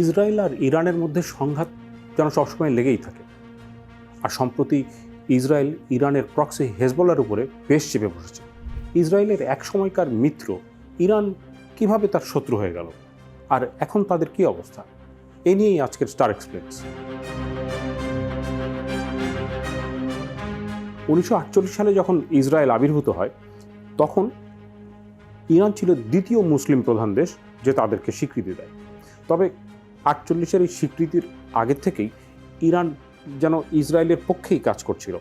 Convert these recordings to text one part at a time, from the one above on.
Israel আর ইরানের মধ্যে সংঘাত যেন সবসময় লেগেই থাকে। আর সম্প্রতি ইসরায়েল ইরানের প্রক্সি হেজবলার উপরে বেশ চেপে বসেছে। ইসরায়েলের এক সময়কার মিত্র ইরান কীভাবে তার শত্রু হয়ে গেল? আর এখন তাদের কি অবস্থা? এ নিয়েই আজকের স্টার এক্সপ্লেন্স উনিশশো আটচল্লিশ সালে যখন ইসরায়েল আবির্ভূত হয়, তখন ইরান ছিল দ্বিতীয় মুসলিম প্রধান দেশ যে তাদেরকে স্বীকৃতি দেয়। তবে আটচল্লিশের এই স্বীকৃতির আগের থেকেই ইরান যেন ইসরায়েলের পক্ষেই কাজ করছিল।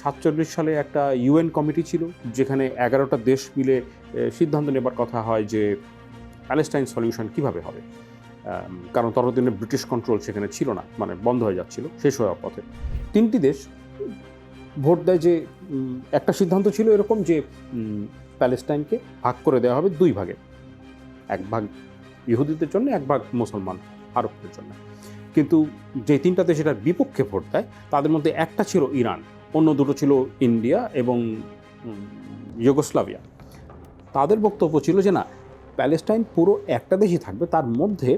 সাতচল্লিশ সালে একটা ইউএন কমিটি ছিল, যেখানে এগারোটা দেশ মিলে সিদ্ধান্ত নেবার কথা হয় যে প্যালেস্টাইন সলিউশন কীভাবে হবে। কারণ ততদিনে ব্রিটিশ কন্ট্রোল সেখানে ছিল না মানে বন্ধ হয়ে যাচ্ছিল, শেষ হওয়ার পথে। তিনটি দেশ ভোট দেয় যে একটা সিদ্ধান্ত ছিল এরকম যে প্যালেস্টাইনকে ভাগ করে দেওয়া হবে দুই ভাগে। এক ভাগ ইহুদিদের জন্য, এক ভাগ মুসলমান। আরবদের জন্য কিন্তু যে তিনটা দেশ এটার বিপক্ষে ভোট দেয় তাদের মধ্যে একটা ছিল ইরান অন্য দুটো ছিল ইন্ডিয়া এবং উম, ইউগোস্লাভিয়া। তাদের বক্তব্য ছিল যে না প্যালেস্টাইন পুরো একটা দেশই থাকবে তার মধ্যে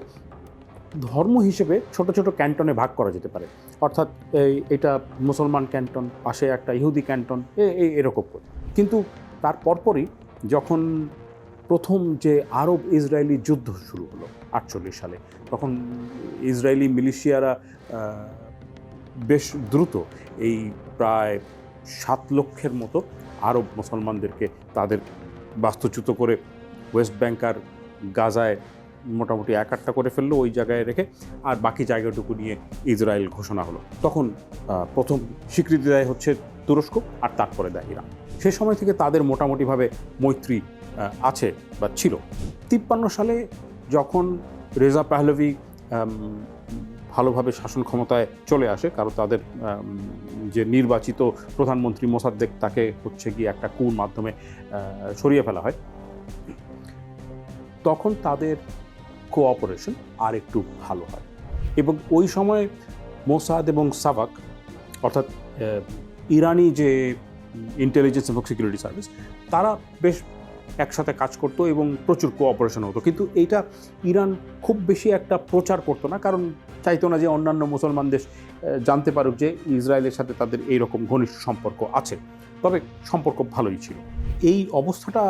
ধর্ম হিসেবে ছোট ছোট ক্যান্টনে ভাগ করা যেতে পারে। অর্থাৎ এই এটা মুসলমান ক্যান্টন পাশে একটা ইহুদি ক্যান্টন এই এরকম করে। কিন্তু তার পরপরই যখন প্রথম যে আরব ইসরায়েলি যুদ্ধ শুরু হলো আটচল্লিশ সালে। তখন ইসরায়েলি মিলিশিয়ারা বেশ দ্রুত এই প্রায় সাত লক্ষের মতো আরব মুসলমানদেরকে তাদের বাস্তুচ্যুত করে ওয়েস্ট ব্যাংক আর গাজায় মোটামুটি এক আটটা করে ফেলল ওই জায়গায় রেখে, আর বাকি জায়গাটুকু নিয়ে ইসরায়েল ঘোষণা হলো। তখন প্রথম স্বীকৃতি দেয় হচ্ছে তুরস্ক, আর তারপরে দেয় ইরান। সে সময় থেকে তাদের মোটামুটিভাবে মৈত্রী আছে বা ছিল। তিপ্পান্ন সালে যখন রেজা পাহলভি ভালোভাবে শাসন ক্ষমতায় চলে আসে, কারণ তাদের যে নির্বাচিত প্রধানমন্ত্রী মোসাদ্দেক, তাকে হচ্ছে কি একটা কুর মাধ্যমে সরিয়ে ফেলা হয়, তখন তাদের কোঅপারেশন আর একটু ভালো হয়। এবং ওই সময় মোসাদ এবং সাবাক, অর্থাৎ ইরানি যে ইন্টেলিজেন্স এবং সিকিউরিটি সার্ভিস তারা বেশ একসাথে কাজ করতো এবং প্রচুর কোঅপারেশন হতো। কিন্তু এইটা ইরান খুব বেশি একটা প্রচার করতো না, কারণ চাইতো না যে অন্যান্য মুসলমান দেশ জানতে পারুক যে ইসরায়েলের সাথে তাদের এই রকম ঘনিষ্ঠ সম্পর্ক আছে। তবে সম্পর্ক ভালোই ছিল। এই অবস্থাটা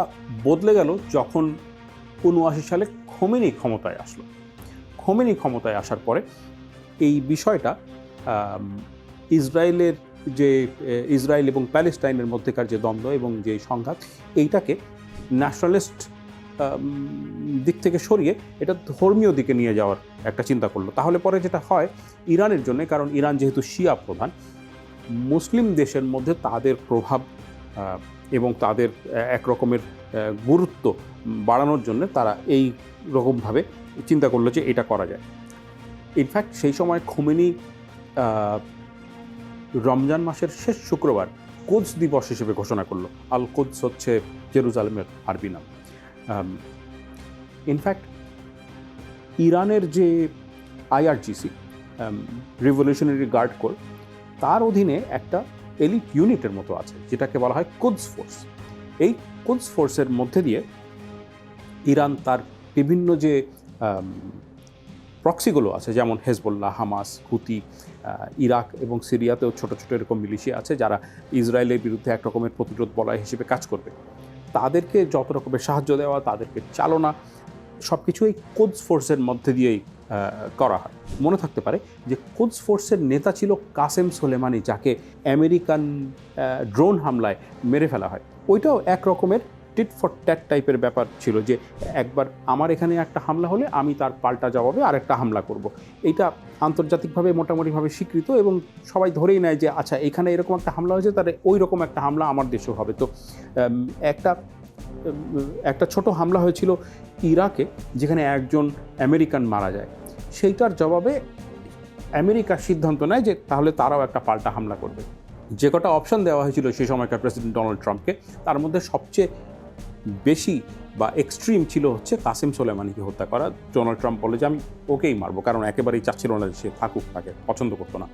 বদলে গেল যখন উনআশি সালে খোমেনি ক্ষমতায় আসলো। খোমেনি ক্ষমতায় আসার পরে এই বিষয়টা ইসরায়েলের যে ইসরায়েল এবং প্যালেস্টাইনের মধ্যেকার যে দ্বন্দ্ব এবং যে সংঘাত, এইটাকে ন্যাশনালিস্ট দিক থেকে সরিয়ে এটা ধর্মীয় দিকে নিয়ে যাওয়ার একটা চিন্তা করল। তাহলে পরে যেটা হয় ইরানের জন্য, কারণ ইরান যেহেতু শিয়া প্রধান, মুসলিম দেশের মধ্যে তাদের প্রভাব এবং তাদের এক রকমের গুরুত্ব বাড়ানোর জন্য তারা এই রকমভাবে চিন্তা করল যে এটা করা যায়। ইনফ্যাক্ট সেই সময় খোমেনি রমজান মাসের শেষ শুক্রবার কোদস দিবস হিসেবে ঘোষণা করল। আল কোদস হচ্ছে জেরুজালেমের আরবি নাম। ইনফ্যাক্ট ইরানের যে আইআরজিসি রিভলিউশনারি গার্ড কোর তার অধীনে একটা এলিট ইউনিটের মতো আছে, যেটাকে বলা হয় কুদস ফোর্স এই কুদস ফোর্সের মধ্যে দিয়ে ইরান তার বিভিন্ন যে প্রক্সিগুলো আছে, যেমন হেজবুল্লাহ হামাস হুতি ইরাক এবং সিরিয়াতেও ছোট ছোট এরকম মিলিশিয়া আছে যারা ইসরায়েলের বিরুদ্ধে এক রকমের প্রতিরোধ বলয় হিসেবে কাজ করবে। তাদেরকে যত রকমের সাহায্য দেওয়া, তাদেরকে চালনা সব কিছু এই কোদস ফোর্সের মধ্যে দিয়েই করা হয়। মনে থাকতে পারে যে কোদস ফোর্সের নেতা ছিল কাসেম সোলেমানি, যাকে আমেরিকান ড্রোন হামলায় মেরে ফেলা হয়। ওইটাও এক রকমের টিট ফর ট্যাট টাইপের ব্যাপার ছিল যে একবার আমার এখানে একটা হামলা হলে আমি তার পাল্টা জবাবে আরেকটা হামলা করব। এটা আন্তর্জাতিকভাবে মোটামুটিভাবে স্বীকৃত এবং সবাই ধরেই নেয় যে আচ্ছা এখানে এরকম একটা হামলা হয়েছে, তাহলে ওই রকম একটা হামলা আমার দেশেও হবে। তো একটা একটা ছোট হামলা হয়েছিল ইরাকে, যেখানে একজন আমেরিকান মারা যায়। সেইটার জবাবে আমেরিকা সিদ্ধান্ত নেয় যে, তাহলে তারাও একটা পাল্টা হামলা করবে। যে কটা অপশন দেওয়া হয়েছিল সেই সময়কার প্রেসিডেন্ট ডোনাল্ড ট্রাম্পকে তার মধ্যে সবচেয়ে বেশি বা এক্সট্রিম ছিল হচ্ছে কাসিম সোলেমানিকে হত্যা করা। ডোনাল্ড ট্রাম্প বলে যে, আমি ওকেই মারবো, কারণ একেবারেই চাচ্ছিল না সে থাকুক তাকে, পছন্দ করতো না।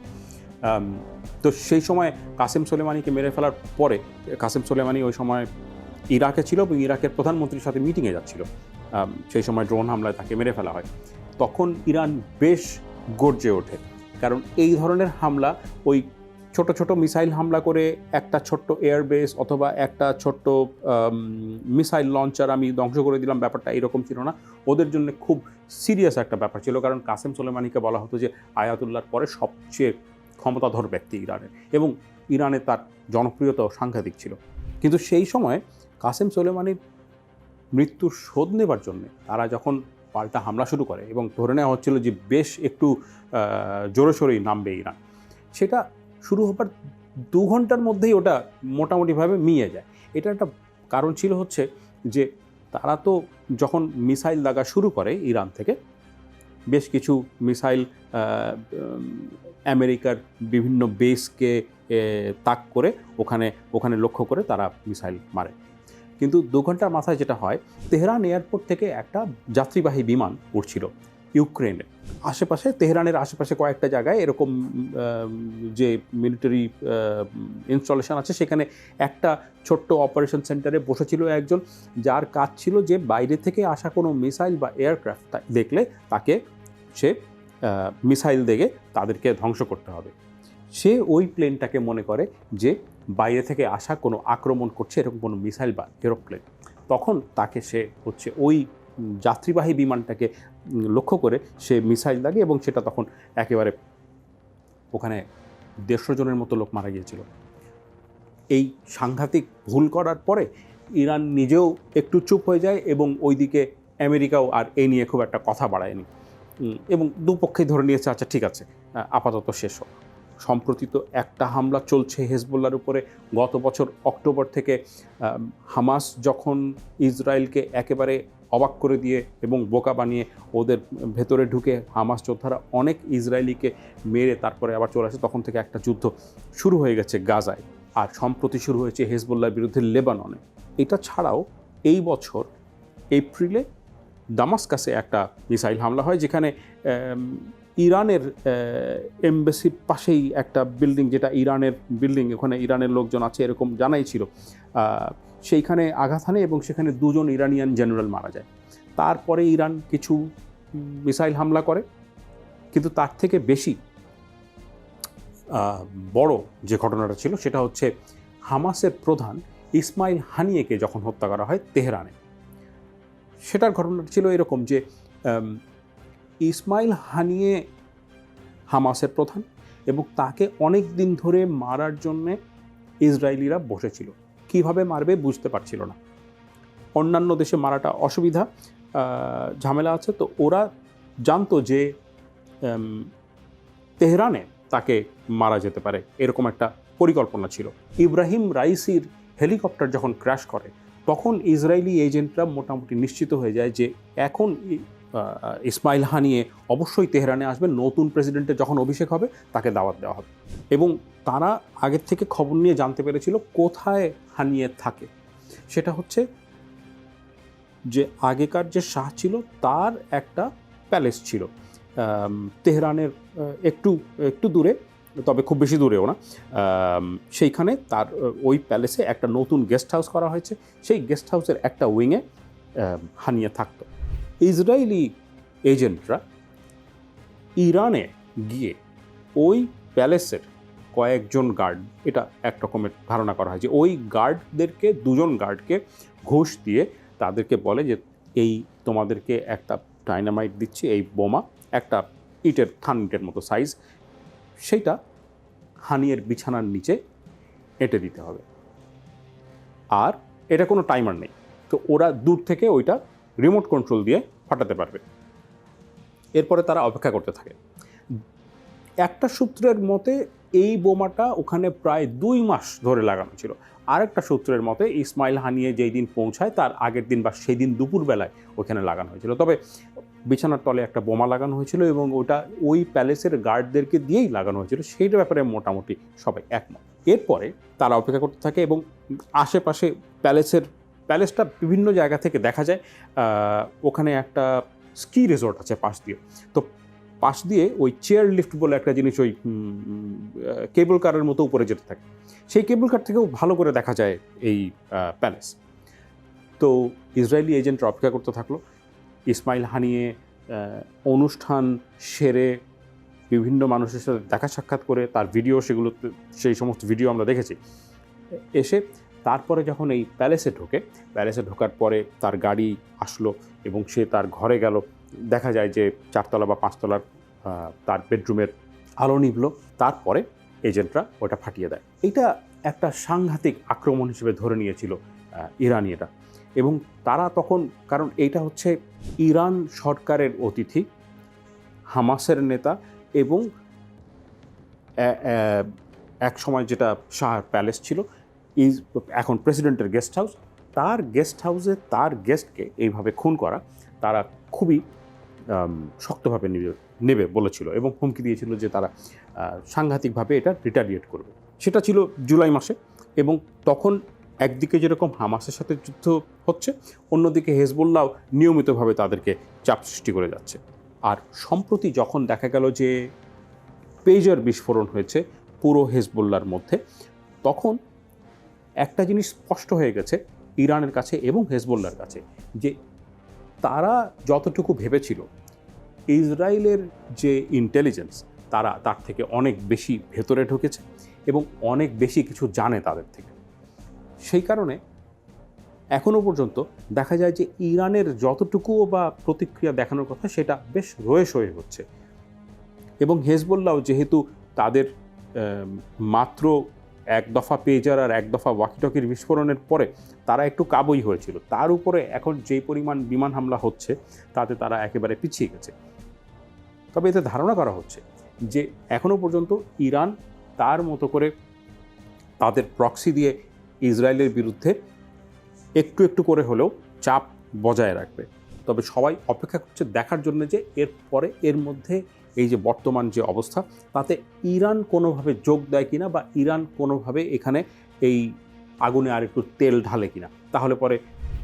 তো সেই সময় কাসিম সোলেমানিকে মেরে ফেলার পরে, কাসিম সোলেমানি ওই সময় ইরাকে ছিল এবং ইরাকের প্রধানমন্ত্রীর সাথে মিটিংয়ে যাচ্ছিল। সেই সময় ড্রোন হামলায় তাকে মেরে ফেলা হয়। তখন ইরান বেশ গর্জে ওঠে, কারণ এই ধরনের হামলা ওই ছোট ছোট মিসাইল হামলা করে একটা ছোট্ট এয়ারবেস অথবা একটা ছোট্ট মিসাইল লঞ্চার আমি ধ্বংস করে দিলাম। ব্যাপারটা এরকম ছিল না। ওদের জন্য খুব সিরিয়াস একটা ব্যাপার ছিল। কারণ কাসেম সোলেমানিকে বলা হতো যে, আয়াতুল্লাহর পরে সবচেয়ে ক্ষমতাধর ব্যক্তি ইরানের এবং ইরানে তার জনপ্রিয়তাও সাংঘাতিক ছিল। কিন্তু সেই সময় কাসেম সোলেমানির মৃত্যুর শোধ নেবার জন্যে তারা যখন পাল্টা হামলা শুরু করে এবং ধরে নেওয়া হচ্ছিল যে, বেশ একটু জোরে সোরেই নামবে ইরান। সেটা শুরু হবার দু ঘণ্টার মধ্যেই ওটা মোটামুটিভাবে মিয়ে যায়। এটা একটা কারণ ছিল হচ্ছে যে তারা তো যখন মিসাইল লাগা শুরু করে ইরান থেকে, বেশ কিছু মিসাইল আমেরিকার বিভিন্ন বেসকে তাক করে ওখানে ওখানে লক্ষ্য করে তারা মিসাইল মারে। কিন্তু দু ঘণ্টার মাথায় যেটা হয়, তেহরান এয়ারপোর্ট থেকে একটা যাত্রীবাহী বিমান উঠছিল ইউক্রেনে আশেপাশে, তেহরানের আশেপাশে কয়েকটা জায়গায় এরকম যে মিলিটারি ইনস্টলেশন আছে, সেখানে একটা ছোট্ট অপারেশন সেন্টারে বসেছিল একজন, যার কাজ ছিল যে বাইরে থেকে আসা কোনো মিসাইল বা এয়ারক্রাফট দেখলে তাকে সে মিসাইল দেখে তাদেরকে ধ্বংস করতে হবে। সে ওই প্লেনটাকে মনে করে যে বাইরে থেকে আসা কোনো আক্রমণ করছে, এরকম কোনো মিসাইল বা এরোপ্লেন তখন তাকে সে হচ্ছে ওই যাত্রীবাহী বিমানটাকে লক্ষ্য করে সে মিসাইল লাগে এবং সেটা তখন একেবারে ওখানে দেড়শো জনের মতো লোক মারা গিয়েছিল। এই সাংঘাতিক ভুল করার পরে ইরান নিজেও একটু চুপ হয়ে যায় এবং ওইদিকে আমেরিকাও আর এই নিয়ে খুব একটা কথা বাড়ায়নি। এবং দুপক্ষেই ধরে নিয়েছে আচ্ছা ঠিক আছে আপাতত শেষ হোক। সম্প্রতি তো একটা হামলা চলছে হেজবুল্লার উপরে। গত বছর অক্টোবর থেকে হামাস যখন ইসরায়েলকে একেবারে অবাক করে দিয়ে এবং বোকা বানিয়ে ওদের ভেতরে ঢুকে হামাস যোদ্ধারা অনেক ইসরায়েলিকে মেরে তারপরে আবার চলে আসে। তখন থেকে একটা যুদ্ধ শুরু হয়ে গেছে গাজায়। আর সম্প্রতি শুরু হয়েছে হেজবুল্লার বিরুদ্ধে লেবাননে। এটা ছাড়াও এই বছর এপ্রিলে দামাসকাসে একটা মিসাইল হামলা হয়, যেখানে ইরানের এমবেসির পাশেই একটা বিল্ডিং, যেটা ইরানের বিল্ডিং, ওখানে ইরানের লোকজন আছে, এরকম জানাই ছিল। সেইখানে আঘাত হানে এবং সেখানে দুজন ইরানিয়ান জেনারেল মারা যায়। তারপরে ইরান কিছু মিসাইল হামলা করে। কিন্তু তার থেকে বেশি বড় যে ঘটনাটা ছিল সেটা হচ্ছে হামাসের প্রধান ইসমাইল হানিয়েকে যখন হত্যা করা হয় তেহরানে। সেটার ঘটনাটা ছিল এরকম যে ইসমাইল হানিয়ে হামাসের প্রধান এবং তাকে অনেক দিন ধরে মারার জন্যে ইসরায়েলিরা বসেছিল। কীভাবে মারবে বুঝতে পারছিল না। অন্যান্য দেশে মারাটা অসুবিধা ঝামেলা আছে, তো ওরা জানতো যে তেহরানে তাকে মারা যেতে পারে, এরকম একটা পরিকল্পনা ছিল। ইব্রাহিম রাইসির হেলিকপ্টার যখন ক্র্যাশ করে, তখন ইসরায়েলি এজেন্টরা মোটামুটি নিশ্চিত হয়ে যায় যে এখন ইসমাইল হানিয়ে অবশ্যই তেহরানে আসবে নতুন প্রেসিডেন্টের যখন অভিষেক হবে, তাকে দাওয়াত দেওয়া হবে। এবং তারা আগের থেকে খবর নিয়ে জানতে পেরেছিল কোথায় হানিয়ে থাকে। সেটা হচ্ছে যে আগেকার যে শাহ ছিল, তার একটা প্যালেস ছিল। তেহরানের একটু একটু দূরে, তবে খুব বেশি দূরেও না। সেইখানে তার ওই প্যালেসে একটা নতুন গেস্ট হাউস করা হয়েছে। সেই গেস্ট হাউসের একটা উইংয়ে হানিয়ে থাকতো। ইসরায়েলি এজেন্টরা ইরানে গিয়ে ওই প্যালেসের কয়েকজন গার্ড, এটা এক রকমের ধারণা করা হয় যে ওই গার্ডদেরকে, দুজন গার্ডকে ঘুষ দিয়ে তাদেরকে বলে যে এই তোমাদেরকে একটা ডাইনামাইট দিচ্ছি, এই বোমা, একটা ইটের থান ইটের মতো সাইজ, সেইটা হানিয়ের বিছানার নিচে এঁটে দিতে হবে। আর এটা কোনো টাইমার নেই। তো ওরা দূর থেকে ওইটা রিমোট কন্ট্রোল দিয়ে ফাটাতে পারবে। এরপরে তারা অপেক্ষা করতে থাকে। একটা সূত্রের মতে, এই বোমাটা ওখানে প্রায় দুই মাস ধরে লাগানো ছিল। আরেকটা সূত্রের মতে, ইসমাইল হানিয়ে যেই দিন পৌঁছায়, তার আগের দিন বা সেই দিন দুপুরবেলায় ওখানে লাগানো হয়েছিল। তবে বিছানার তলে একটা বোমা লাগানো হয়েছিল এবং ওটা ওই প্যালেসের গার্ডদেরকে দিয়েই লাগানো হয়েছিল। সেইটার ব্যাপারে মোটামুটি সবাই একমত। এরপরে তারা অপেক্ষা করতে থাকে এবং আশেপাশে প্যালেসের প্যালেসটা বিভিন্ন জায়গা থেকে দেখা যায় ওখানে একটা স্কি রিসোর্ট আছে পাশ দিয়ে। তো পাশ দিয়ে ওই চেয়ার লিফট বলে একটা জিনিস ওই কেবল কারের মতো উপরে যেতে থাকে। সেই কেবল কার থেকেও ভালো করে দেখা যায় এই প্যালেস তো ইসরায়েলি এজেন্টরা অপেক্ষা করতে থাকল। ইসমাইল হানিয়ে অনুষ্ঠান সেরে বিভিন্ন মানুষের সাথে দেখা সাক্ষাৎ করে তার ভিডিও সেগুলো সেই সমস্ত ভিডিও আমরা দেখেছি। এসে তারপরে যখন এই প্যালেসে ঢোকে, প্যালেসে ঢোকার পরে তার গাড়ি আসলো এবং সে তার ঘরে গেল। দেখা যায় যে চারতলা বা পাঁচতলার তার বেডরুমের আলো নিভলো। তারপরে এজেন্টরা ওটা ফাটিয়ে দেয়। এটা একটা সাংঘাতিক আক্রমণ হিসেবে ধরে নিয়েছিল ইরানিরা এবং তারা তখন, কারণ এইটা হচ্ছে ইরান সরকারের অতিথি, হামাসের নেতা এবং এক সময় যেটা শাহ প্যালেস ছিল ইজ এখন প্রেসিডেন্টের গেস্ট হাউস, তার গেস্ট হাউসে তার গেস্টকে এইভাবে খুন করা, তারা খুবই শক্তভাবে নেবে নেবে বলেছিল এবং হুমকি দিয়েছিল যে তারা সাংঘাতিকভাবে এটা রিটালিয়েট করবে। সেটা ছিল জুলাই মাসে এবং তখন একদিকে যেরকম হামাসের সাথে যুদ্ধ হচ্ছে, অন্যদিকে হেজবুল্লাহ নিয়মিতভাবে তাদেরকে চাপ সৃষ্টি করে যাচ্ছে। আর সম্প্রতি যখন দেখা গেল যে, পেজার বিস্ফোরণ হয়েছে পুরো হেজবুল্লার মধ্যে, তখন একটা জিনিস স্পষ্ট হয়ে গেছে, ইরানের কাছে এবং হেজবুল্লার কাছে, যে তারা যতটুকু ভেবেছিল, ইসরায়েলের যে ইন্টেলিজেন্স তারা তার থেকে অনেক বেশি ভেতরে ঢুকেছে এবং অনেক বেশি কিছু জানে তাদের থেকে। সেই কারণে এখনও পর্যন্ত দেখা যায় যে ইরানের যতটুকুও বা প্রতিক্রিয়া দেখানোর কথা, সেটা বেশ রয়ে সয়ে হচ্ছে। এবং হেজবুল্লাহ যেহেতু তাদের মাত্র এক দফা পেজার আর এক দফা ওয়াকিটকির বিস্ফোরণের পরে তারা একটু কাবই হয়েছিল। তার উপরে এখন যেই পরিমাণ বিমান হামলা হচ্ছে, তাতে তারা একেবারে পিছিয়ে গেছে। তবে এতে ধারণা করা হচ্ছে যে এখনও পর্যন্ত ইরান তার মতো করে তাদের প্রক্সি দিয়ে ইসরায়েলের বিরুদ্ধে একটু একটু করে হলেও চাপ বজায় রাখবে। তবে সবাই অপেক্ষা করছে দেখার জন্য যে এর পরে এর মধ্যে এই যে বর্তমান যে অবস্থা, তাতে ইরান কোনোভাবে যোগ দেয় কিনা বা ইরান কোনোভাবে এখানে এই আগুনে আরেকটু তেল ঢালে কিনা, তাহলে পরে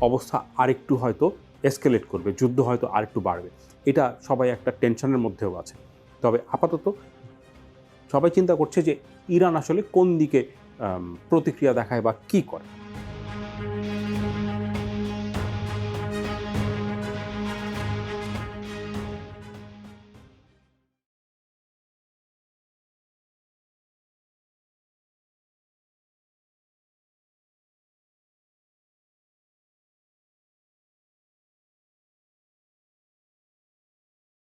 অবস্থা আরেকটু হয়তো এসকেলেট করবে, যুদ্ধ হয়তো আরেকটু বাড়বে। এটা সবাই একটা টেনশনের মধ্যেও আছে। তবে আপাতত সবাই চিন্তা করছে যে ইরান আসলে কোন দিকে প্রতিক্রিয়া দেখায় বা কী করে।